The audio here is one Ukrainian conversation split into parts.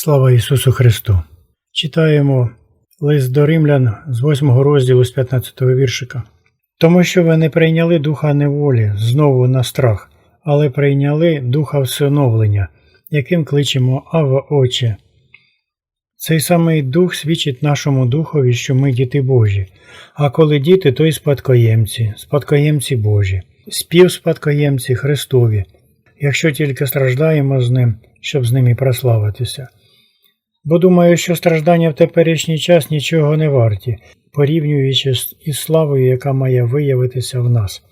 Слава Ісусу Христу! Читаємо лист до римлян з 8 розділу з 15 віршика. Тому що ви не прийняли духа неволі знову на страх, але прийняли духа всиновлення, яким кличемо Ава Отче. Цей самий дух свідчить нашому духові, що ми діти Божі, а коли діти, то й спадкоємці, спадкоємці Божі, співспадкоємці Христові, якщо тільки страждаємо з ним, щоб з ним і прославитися. Бо думаю, що страждання в теперішній час нічого не варті, порівнюючи із славою, яка має виявитися в нас.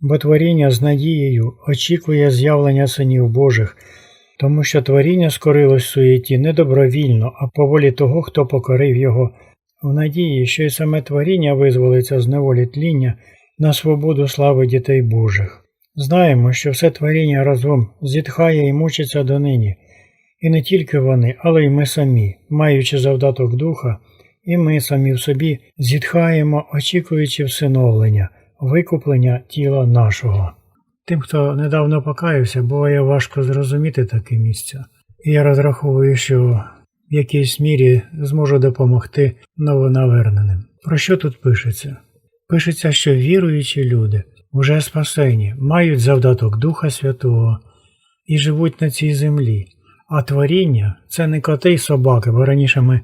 Бо творіння з надією очікує з'явлення синів Божих, тому що творіння скорилось в суєті не добровільно, а по волі того, хто покорив його, в надії, що й саме творіння визволиться з неволі тління на свободу слави дітей Божих. Знаємо, що все творіння разом зітхає і мучиться донині, і не тільки вони, але й ми самі, маючи завдаток духа, і ми самі в собі зітхаємо, очікуючи всиновлення, викуплення тіла нашого. Тим, хто недавно покаявся, буває важко зрозуміти таке місце. І я розраховую, що в якійсь мірі зможу допомогти новонаверненим. Про що тут пишеться? Пишеться, що віруючі люди вже спасені, мають завдаток Духа Святого і живуть на цій землі. А творіння це не коти й собаки, бо раніше ми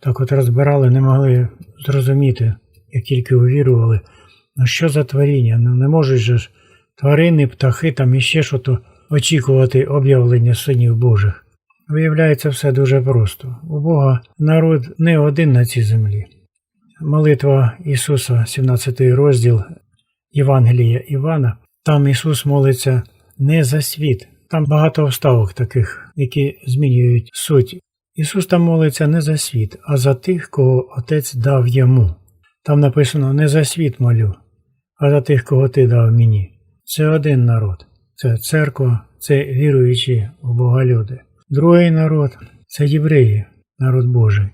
так от розбирали, не могли зрозуміти, як тільки увірували. Ну що за творіння? Ну не можуть же ж тварини, птахи там і ще що то очікувати об'явлення синів Божих. Виявляється, все дуже просто. У Бога народ не один на цій землі. Молитва Ісуса, 17 розділ Євангелія Івана, там Ісус молиться не за світ. Там багато вставок таких, які змінюють суть. Ісус там молиться не за світ, а за тих, кого Отець дав йому. Там написано не за світ молю, а за тих, кого ти дав мені. Це один народ, це церква, це віруючі в Бога люди. Другий народ це євреї, народ Божий.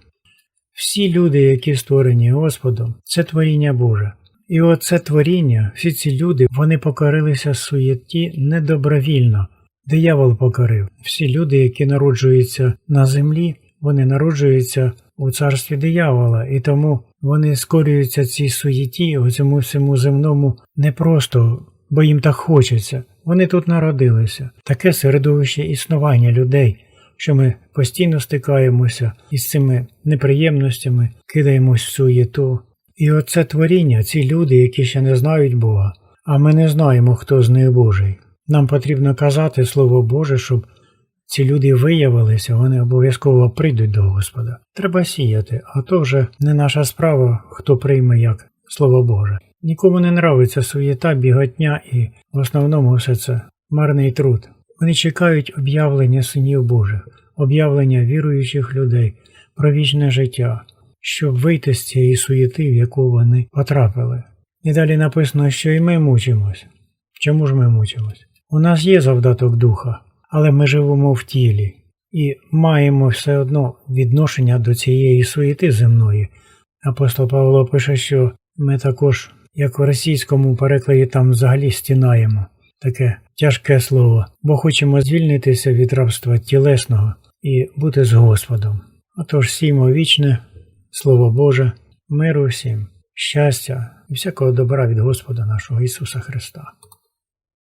Всі люди, які створені Господом, це творіння Боже. І оце творіння, всі ці люди, вони покорилися суєті недобровільно. Диявол покорив. Всі люди, які народжуються на землі, вони народжуються у царстві диявола, і тому вони скорюються цій суєті, цьому всьому земному не просто, бо їм так хочеться. Вони тут народилися. Таке середовище існування людей, що ми постійно стикаємося із цими неприємностями, кидаємось в суєту. І оце творіння, ці люди, які ще не знають Бога, а ми не знаємо, хто з них Божий. Нам потрібно казати Слово Боже, щоб ці люди виявилися, вони обов'язково прийдуть до Господа. Треба сіяти, а то вже не наша справа, хто прийме як Слово Боже. Нікому не нравиться суєта, біготня і в основному все це марний труд. Вони чекають об'явлення синів Божих, об'явлення віруючих людей про вічне життя, щоб вийти з цієї суєти, в яку вони потрапили. І далі написано, що і ми мучимось. Чому ж ми мучимось? У нас є завдаток духа, але ми живемо в тілі і маємо все одно відношення до цієї суєти земної. Апостол Павло пише, що ми також, як в російському перекладі, там взагалі стінаємо таке тяжке слово, бо хочемо звільнитися від рабства тілесного і бути з Господом. Отож, сімо вічне, Слово Боже, миру всім, щастя і всякого добра від Господа нашого Ісуса Христа.